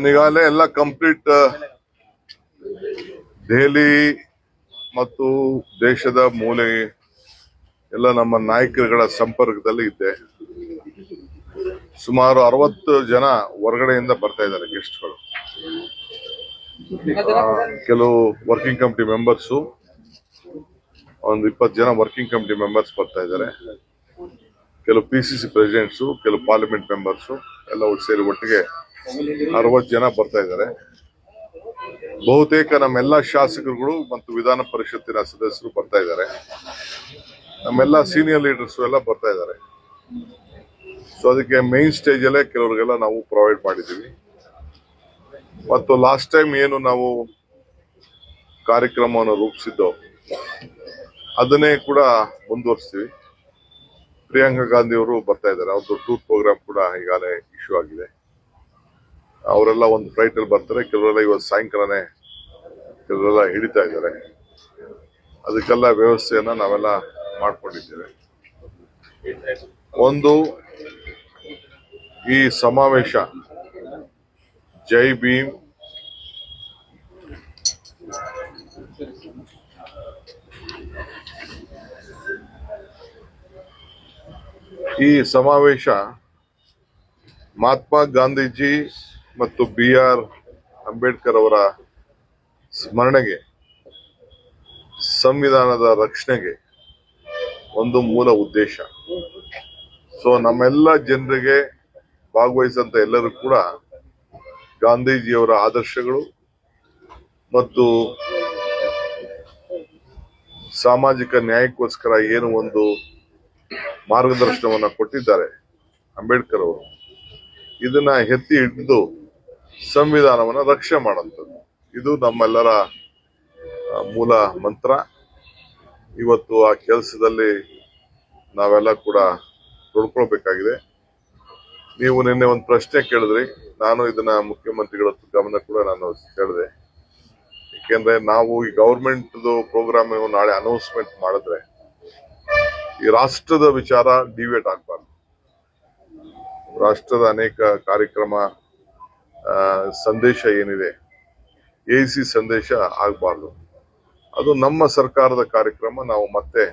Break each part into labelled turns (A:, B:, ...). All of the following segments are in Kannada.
A: ಈಗಾಗಲೇ ಎಲ್ಲ ಕಂಪ್ಲೀಟ್ ದೆಹಲಿ ಮತ್ತು ದೇಶದ ಮೂಲೆ ಎಲ್ಲ ನಮ್ಮ ನಾಯಕರುಗಳ ಸಂಪರ್ಕದಲ್ಲಿ ಇದ್ದೆ. ಸುಮಾರು ಅರವತ್ತು ಜನ ಹೊರಗಡೆಯಿಂದ ಬರ್ತಾ ಇದ್ದಾರೆ ಗೆಸ್ಟ್ಗಳು ಕೆಲವು ವರ್ಕಿಂಗ್ ಕಮಿಟಿ ಮೆಂಬರ್ಸು ಒಂದು ಇಪ್ಪತ್ತು ಜನ ವರ್ಕಿಂಗ್ ಕಮಿಟಿ ಮೆಂಬರ್ಸ್ ಬರ್ತಾ ಇದ್ದಾರೆ. ಕೆಲವು ಪಿ ಸಿ ಸಿ ಪ್ರೆಸಿಡೆಂಟ್ಸು ಕೆಲವು ಪಾರ್ಲಿಮೆಂಟ್ ಮೆಂಬರ್ಸು ಎಲ್ಲ ಒಟ್ಟು ಸೇರಿ ಒಟ್ಟಿಗೆ ಅರವತ್ತು ಜನ ಬರ್ತಾ ಇದ್ದಾರೆ. ಬಹುತೇಕ ನಮ್ಮೆಲ್ಲ ಶಾಸಕರುಗಳು ಮತ್ತು ವಿಧಾನ ಪರಿಷತ್ತಿನ ಸದಸ್ಯರು ಬರ್ತಾ ಇದ್ದಾರೆ. ನಮ್ಮೆಲ್ಲ ಸೀನಿಯರ್ ಲೀಡರ್ಸ್ ಎಲ್ಲ ಬರ್ತಾ ಇದ್ದಾರೆ. ಸೊ ಅದಕ್ಕೆ ಮೇನ್ ಸ್ಟೇಜ್ ಅಲ್ಲೇ ಕೆಲವರಿಗೆಲ್ಲ ನಾವು ಪ್ರೊವೈಡ್ ಮಾಡಿದ್ದೀವಿ. ಮತ್ತು ಲಾಸ್ಟ್ ಟೈಮ್ ಏನು ನಾವು ಕಾರ್ಯಕ್ರಮವನ್ನು ರೂಪಿಸಿದ್ದೋ, ಅದನ್ನೇ ಕೂಡ ಮುಂದುವರಿಸ್ತೀವಿ. ಪ್ರಿಯಾಂಕಾ ಗಾಂಧಿ ಅವರು ಬರ್ತಾ ಇದ್ದಾರೆ. ಅವ್ರದ್ದು ಟೂರ್ ಪ್ರೋಗ್ರಾಮ್ ಕೂಡ ಈಗಾಗಲೇ ಇಶ್ಯೂ ಆಗಿದೆ. ಅವರೆಲ್ಲ ಒಂದು ಫ್ಲೈಟಲ್ಲಿ ಬರ್ತಾರೆ, ಕೆಲವರೆಲ್ಲ ಇವತ್ತು ಸಾಯಂಕಾಲನೇ, ಕೆಲವರೆಲ್ಲ ಹಿಡಿತಾ ಇದ್ದಾರೆ. ಅದಕ್ಕೆಲ್ಲ ವ್ಯವಸ್ಥೆಯನ್ನ ನಾವೆಲ್ಲ ಮಾಡಿಕೊಂಡಿದ್ದೇವೆ. ಒಂದು, ಈ ಸಮಾವೇಶ, ಜೈ ಭೀಮ್. ಈ ಸಮಾವೇಶ ಮಹಾತ್ಮ ಗಾಂಧೀಜಿ ಮತ್ತು ಬಿ ಆರ್ ಅಂಬೇಡ್ಕರ್ ಅವರ ಸ್ಮರಣೆಗೆ, ಸಂವಿಧಾನದ ರಕ್ಷಣೆಗೆ ಒಂದು ಮೂಲ ಉದ್ದೇಶ. ಸೊ ನಮ್ಮೆಲ್ಲ ಜನರಿಗೆ ಭಾಗವಹಿಸಂತ ಎಲ್ಲರೂ ಕೂಡ ಗಾಂಧೀಜಿಯವರ ಆದರ್ಶಗಳು ಮತ್ತು ಸಾಮಾಜಿಕ ನ್ಯಾಯಕ್ಕೋಸ್ಕರ ಏನು ಒಂದು ಮಾರ್ಗದರ್ಶನವನ್ನು ಕೊಟ್ಟಿದ್ದಾರೆ ಅಂಬೇಡ್ಕರ್ ಅವರು. ಇದನ್ನ ಎತ್ತಿ ಹಿಡಿದು ಸಂವಿಧಾನವನ್ನ ರಕ್ಷೆ ಮಾಡುವಂಥದ್ದು. ಇದು ನಮ್ಮೆಲ್ಲರ ಮೂಲ ಮಂತ್ರ. ಇವತ್ತು ಆ ಕೆಲಸದಲ್ಲಿ ನಾವೆಲ್ಲ ಕೂಡ ತೊಡ್ಕೊಳ್ಬೇಕಾಗಿದೆ ನೀವು ನಿನ್ನೆ ಒಂದು ಪ್ರಶ್ನೆ ಕೇಳಿದ್ರಿ. ನಾನು ಇದನ್ನ ಮುಖ್ಯಮಂತ್ರಿಗಳ ಗಮನ ಕೂಡ ನಾನು ಕೇಳಿದೆ. ಯಾಕೆಂದ್ರೆ ನಾವು ಈ ಗೌರ್ಮೆಂಟ್ದು ಪ್ರೋಗ್ರಾಮ್ ನಾಳೆ ಅನೌನ್ಸ್ಮೆಂಟ್ ಮಾಡಿದ್ರೆ ಈ ರಾಷ್ಟ್ರದ ವಿಚಾರ ಡಿವೇಟ್ ಆಗಬಾರ್ದು. ರಾಷ್ಟ್ರದ ಅನೇಕ ಕಾರ್ಯಕ್ರಮ ಸಂದೇಶ ಏನಿದೆ? ಎ ಸಿ ಸಂದೇಶ ಆಗಬಾರ್ದು. ಅದು ನಮ್ಮ ಸರ್ಕಾರದ ಕಾರ್ಯಕ್ರಮ ನಾವು ಮತ್ತೆ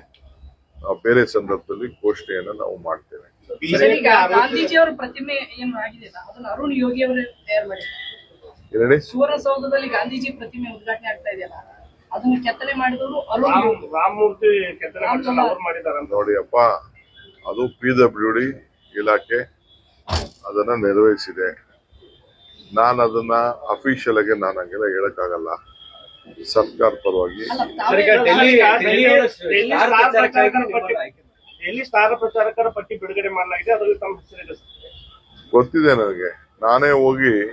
A: ಬೇರೆ ಸಂದರ್ಭದಲ್ಲಿ ಘೋಷಣೆಯನ್ನು ನಾವು ಮಾಡ್ತೇವೆ.
B: ಪ್ರತಿಮೆ ಏನು ಆಗಿದೆ? ಅದನ್ನ ಅರುಣ್ ಯೋಗಿ ಅವರೇ ತಯಾರು ಮಾಡಿದ್ದಾರೆ
A: ಹೇಳಿ
B: ಸುವರ್ಣಸೌಧದಲ್ಲಿ ಗಾಂಧೀಜಿ ಪ್ರತಿಮೆ ಉದ್ಘಾಟನೆ ಆಗ್ತಾ ಇದೆಯಲ್ಲ ಅದನ್ನ ಕೆತ್ತನೆ ಮಾಡಿದವರು ಅರುಣ್
C: ರಾಮ್
B: ಯೋಗಿ.
C: ರಾಮಮೂರ್ತಿ ಕೆತ್ತನೆ ಮಾಡ್ತಾರೆ ಅವ್ರು ಮಾಡಿದಾರೆ ಅಂತ
A: ನೋಡಿ ಅಪ್ಪ ಅದು ಪಿ ಡಬ್ಲ್ಯೂ ಡಿ ಇಲಾಖೆ ಅದನ್ನ ನಿರ್ವಹಿಸಿದೆ ನಾನು ಅದನ್ನ ಅಫಿಷಿಯಲ್ ಆಗಿ ನಾನು ಹಂಗೆಲ್ಲ ಹೇಳಕ್ಕಾಗಲ್ಲ. ಸರ್ಕಾರ ಪರವಾಗಿ. ಗೊತ್ತಿದೆ ನನಗೆ. ನಾನೇ ಹೋಗಿ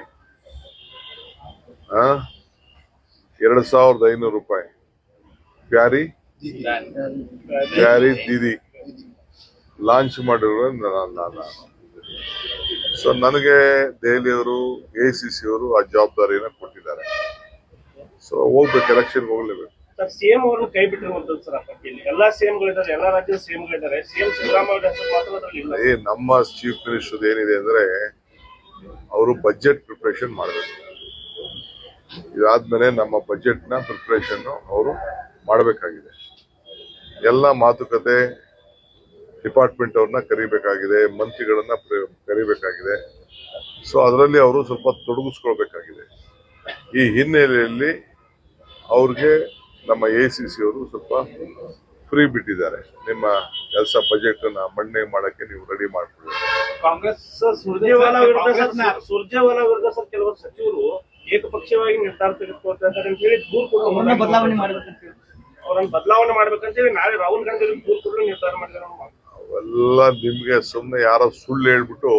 A: ಆ ಎರಡು ಸಾವಿರದ ಐನೂರು ರೂಪಾಯಿ. ಪ್ಯಾರಿ? ಪ್ಯಾರಿ. ದೀದಿ. ಲಾಂಚ್ ಮಾಡಿರೋ ನಾನು ಸೊ ನನಗೆ ದೆಹಲಿಯವರು ಎ ಸಿ ಸಿ ಅವರು ಆ ಜವಾಬ್ದಾರಿಯನ್ನು ಕೊಟ್ಟಿದ್ದಾರೆ. ಸೊ ಹೋಗ್ಬೇಕು ಎಲೆಕ್ಷನ್ ಹೋಗ್ಲೇಬೇಕು.
C: ಸರ್ ಸಿಎಂ ಅವ್ರನ್ನ ಕೈ ಬಿಟ್ಟಿರುವಂತದ್ದು ಸರ್ ಆ ಪಟ್ಟಿಯಲ್ಲಿ ಎಲ್ಲಾ ಸಿಎಂ ಗಳಿದ್ದಾರೆ ಎಲ್ಲಾ ರಾಜ್ಯದ ಸಿಎಂ ಗಳಿದ್ದಾರೆ. ಸಿಎಂ ಸಿದ್ದರಾಮಯ್ಯ ಹೆಸರು ಮಾತ್ರ ಅದ್ರಲ್ಲಿ ಇಲ್ಲ.
A: ಏ ನಮ್ಮ ಚೀಫ್ ಮಿನಿಸ್ಟರ್ ಏನಿದೆ ಅಂದ್ರೆ ಅವರು ಬಜೆಟ್ ಪ್ರಿಪ್ರೇಷನ್ ಮಾಡಬೇಕು. ಇದಾದ್ಮೇಲೆ ನಮ್ಮ ಬಜೆಟ್ನ ಪ್ರಿಪರೇಷನ್ ಅವರು ಮಾಡಬೇಕಾಗಿದೆ. ಎಲ್ಲ ಮಾತುಕತೆ ಡಿಪಾರ್ಟ್ಮೆಂಟ್ ಅವ್ರನ್ನ ಕರಿಬೇಕಾಗಿದೆ ಮಂತ್ರಿಗಳನ್ನ ಪ್ರ- ಕರಿಬೇಕಾಗಿದೆ. ಸೊ ಅದರಲ್ಲಿ ಅವರು ಸ್ವಲ್ಪ ತೊಡಗಿಸ್ಕೊಳ್ಬೇಕಾಗಿದೆ. ಈ ಹಿನ್ನೆಲೆಯಲ್ಲಿ ಅವ್ರಿಗೆ ನಮ್ಮ ಎ ಸಿ ಸಿ ಅವರು ಸ್ವಲ್ಪ ಫ್ರೀ ಬಿಟ್ಟಿದ್ದಾರೆ. ನಿಮ್ಮ ಕೆಲಸ ಬಜೆಟ್ ಅನ್ನ ಮಣ್ಣೆ ಮಾಡಕ್ಕೆ ನೀವು ರೆಡಿ ಮಾಡ್ಕೊಳ್ಳಿ.
D: ಕಾಂಗ್ರೆಸ್
C: ಸುರ್ಜೇವಾಲ ವಿರುದ್ಧ ಸರ್ ಸುರ್ಜೇವಾಲಾ ವಿರುದ್ಧ ಸರ್ ಕೆಲವರು ಸಚಿವರು ಏಕಪಕ್ಷೀಯವಾಗಿ ನಿರ್ಧಾರ ತೆಗೆದುಕೊಳ್ತಾ ಇದ್ದಾರೆ ಅಂತ ಹೇಳಿ ದೂರು
B: ಬದಲಾವಣೆ ಮಾಡ್ಬೇಕಂತ ಹೇಳಿ.
C: ಅವರನ್ನ ಬದಲಾವಣೆ ಮಾಡ್ಬೇಕಂತೇಳಿ ನಾಳೆ ರಾಹುಲ್ ಗಾಂಧಿ ಅವ್ರಿಗೆ ದೂರು ಕೊಡಲು ನಿರ್ಧಾರ ಮಾಡಿದ್ದಾರೆ ಅವ್ರು.
A: ನಿಮಗೆ ಸುಮ್ಮನೆ ಯಾರೋ ಸುಳ್ಳು ಹೇಳ್ಬಿಟ್ಟು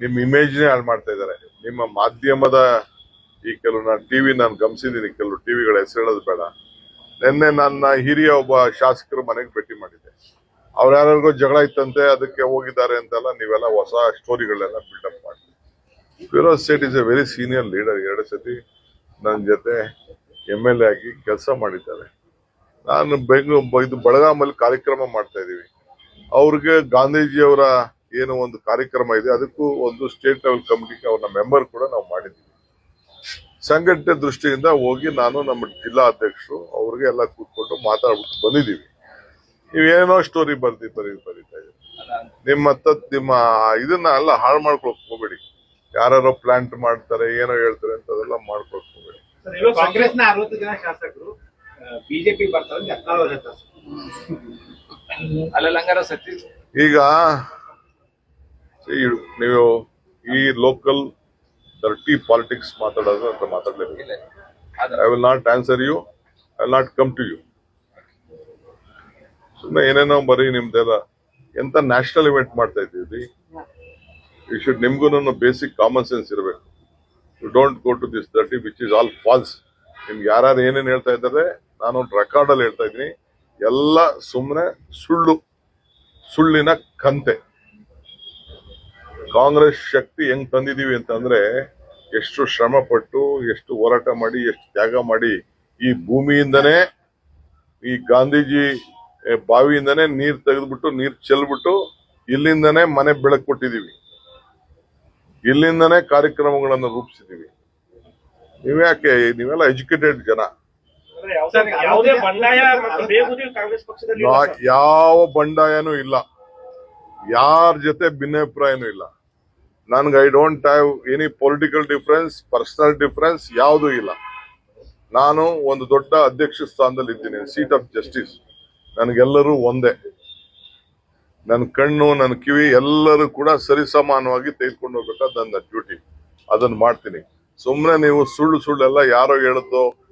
A: ನಿಮ್ಮ ಇಮೇಜ್ನೇ ಹಾಳು ಮಾಡ್ತಾ ಇದ್ದಾರೆ. ನಿಮ್ಮ ಮಾಧ್ಯಮದ ಈ ಕೆಲವು ನಾನು ಟಿ ವಿ ನಾನು ಗಮನಿಸಿದ್ದೀನಿ, ಕೆಲವು ಟಿವಿಗಳ ಹೆಸರು ಹೇಳೋದು ಬೇಡ. ನಿನ್ನೆ ನನ್ನ ಹಿರಿಯ ಒಬ್ಬ ಶಾಸಕರು ಮನೆಗೆ ಭೇಟಿ ಮಾಡಿದ್ದೆ. ಅವ್ರು ಯಾರಿಗೂ ಜಗಳ ಇತ್ತಂತೆ, ಅದಕ್ಕೆ ಹೋಗಿದ್ದಾರೆ ಅಂತೆಲ್ಲ ನೀವೆಲ್ಲ ಹೊಸ ಸ್ಟೋರಿಗಳೆಲ್ಲ ಬಿಲ್ಡಪ್ ಮಾಡಿ. Feroz Sait is a very senior leader ಎರಡು ಸತಿ ನನ್ನ ಜೊತೆ ಎಂ ಎಲ್ ಎ ಆಗಿ ಕೆಲಸ ಮಾಡಿದ್ದಾರೆ. ನಾನು ಬೆಂಗಳೂರು, ಇದು ಬೆಳಗಾಮಲ್ಲಿ ಕಾರ್ಯಕ್ರಮ ಮಾಡ್ತಾ ಇದ್ದೀವಿ. ಅವ್ರಿಗೆ ಗಾಂಧೀಜಿಯವರ ಏನು ಒಂದು ಕಾರ್ಯಕ್ರಮ ಇದೆ, ಅದಕ್ಕೂ ಒಂದು ಸ್ಟೇಟ್ ಲೆವೆಲ್ ಕಮಿಟಿಗೆ ಅವ್ರನ್ನ ಮೆಂಬರ್ ಕೂಡ ನಾವು ಮಾಡಿದ್ದೀವಿ. ಸಂಘಟನೆ ದೃಷ್ಟಿಯಿಂದ ಹೋಗಿ ನಾನು ನಮ್ಮ ಜಿಲ್ಲಾ ಅಧ್ಯಕ್ಷರು ಅವ್ರಿಗೆ ಎಲ್ಲ ಕೂತ್ಕೊಂಡು ಮಾತಾಡ್ಬಿಟ್ಟು ಬಂದಿದ್ದೀವಿ. ನೀವೇನೋ ಸ್ಟೋರಿ ಬರ್ದಿ ಬರೀ ಬರೀತಾ ಇದ್ದೀವಿ ನಿಮ್ಮ ತತ್, ನಿಮ್ಮ ಇದನ್ನ ಎಲ್ಲ ಹಾಳು ಮಾಡ್ಕೊಳಕ್ ಹೋಗ್ಬೇಡಿ. ಯಾರೋ ಪ್ಲಾಂಟ್ ಮಾಡ್ತಾರೆ, ಏನೋ ಹೇಳ್ತಾರೆ ಅಂತ ಅದೆಲ್ಲ ಮಾಡ್ಕೊಳಕ್ ಹೋಗ್ಬೇಡಿ.
C: ಕಾಂಗ್ರೆಸ್
D: ಜನ ಶಾಸಕರು ಬಿಜೆಪಿ ಬರ್ತಾರೆ
E: ಅಲ್ಲೆಲ್ಲ ಹಂಗಾರ ಸತೀಶ್
A: ಈಗ ನೀವು ಈ ಲೋಕಲ್ ಡರ್ಟಿ ಪಾಲಿಟಿಕ್ಸ್ ಮಾತಾಡೋದು ಅಂತ
E: ಮಾತಾಡಲೇಬೇಕಿಲ್ಲ
A: I will not answer you I will not come to you ಸುಮ್ಮನೆ ಏನೇನೋ ಬರೀ ನಿಮ್ದೆಲ್ಲ ಎಂತ ನ್ಯಾಷನಲ್ ಇವೆಂಟ್ ಮಾಡ್ತಾ ಇದ್ದೀವಿ ಯು ಶುಡ್ ನಿಮ್ಗೂ ಬೇಸಿಕ್ ಕಾಮನ್ ಸೆನ್ಸ್ ಇರಬೇಕು. You don't go to this dirty which is all false ನಿಮ್ಗೆ ಯಾರ್ಯಾರು ಏನೇನು ಹೇಳ್ತಾ ಇದ್ದಾರೆ ನಾನು ರೆಕಾರ್ಡಲ್ಲಿ ಹೇಳ್ತಾ ಇದ್ದೀನಿ. ಎಲ್ಲ ಸುಮ್ಮನೆ ಸುಳ್ಳು, ಸುಳ್ಳಿನ ಕಂತೆ. ಕಾಂಗ್ರೆಸ್ ಶಕ್ತಿ ಹೆಂಗ್ ತಂದಿದೀವಿ ಅಂತಂದ್ರೆ ಎಷ್ಟು ಶ್ರಮ ಪಟ್ಟು ಎಷ್ಟು ಹೋರಾಟ ಮಾಡಿ, ಎಷ್ಟು ತ್ಯಾಗ ಮಾಡಿ, ಈ ಭೂಮಿಯಿಂದನೇ, ಈ ಗಾಂಧೀಜಿ ಬಾವಿಯಿಂದನೇ ನೀರ್ ತೆಗೆದ್ಬಿಟ್ಟು, ನೀರ್ ಚೆಲ್ಬಿಟ್ಟು ಇಲ್ಲಿಂದನೇ ಮನೆ ಬೆಳಕು ಕೊಟ್ಟಿದೀವಿ. ಇಲ್ಲಿಂದನೇ ಕಾರ್ಯಕ್ರಮಗಳನ್ನು ರೂಪಿಸಿದೀವಿ. ನೀವ್ಯಾಕೆ, ನೀವೆಲ್ಲ ಎಜುಕೇಟೆಡ್ ಜನ?
C: ಯಾವುದೇ- ಯಾವುದೇ ಬಂಡಾಯ ಮತ್ತು ಬೇಗುದಿ ಕಾಂಗ್ರೆಸ್ ಪಕ್ಷದಲ್ಲಿ ಇಲ್ಲ
A: ನಾ- ಯಾವ ಬಂಡಾಯನೂ ಇಲ್ಲ. ಯಾರ ಜೊತೆ ಭಿನ್ನಾಭಿಪ್ರಾಯನೂ ಇಲ್ಲ. ನನ್ಗೆ I don't have any political difference personal difference ಯಾವುದೂ ಇಲ್ಲ. ನಾನು ಒಂದು ದೊಡ್ಡ ಅಧ್ಯಕ್ಷ ಸ್ಥಾನದಲ್ಲಿ ಇದ್ದೀನಿ ಸೀಟ್ ಆಫ್ ಜಸ್ಟಿಸ್. ನನಗೆಲ್ಲರೂ ಒಂದೇ. ನನ್ನ ಕಣ್ಣು ನನ್ನ ಕಿವಿ ಎಲ್ಲರೂ ಕೂಡ ಸರಿಸಮಾನವಾಗಿ ತೆಗೆದುಕೊಂಡು ಹೋಗ್ಬೇಕಾದ ನನ್ನ ಡ್ಯೂಟಿ ಅದನ್ನು ಮಾಡ್ತೀನಿ. ಸುಮ್ಮನೆ ನೀವು ಸುಳ್ಳು ಸುಳ್ಳೆಲ್ಲ ಯಾರೋ ಹೇಳುತ್ತೋ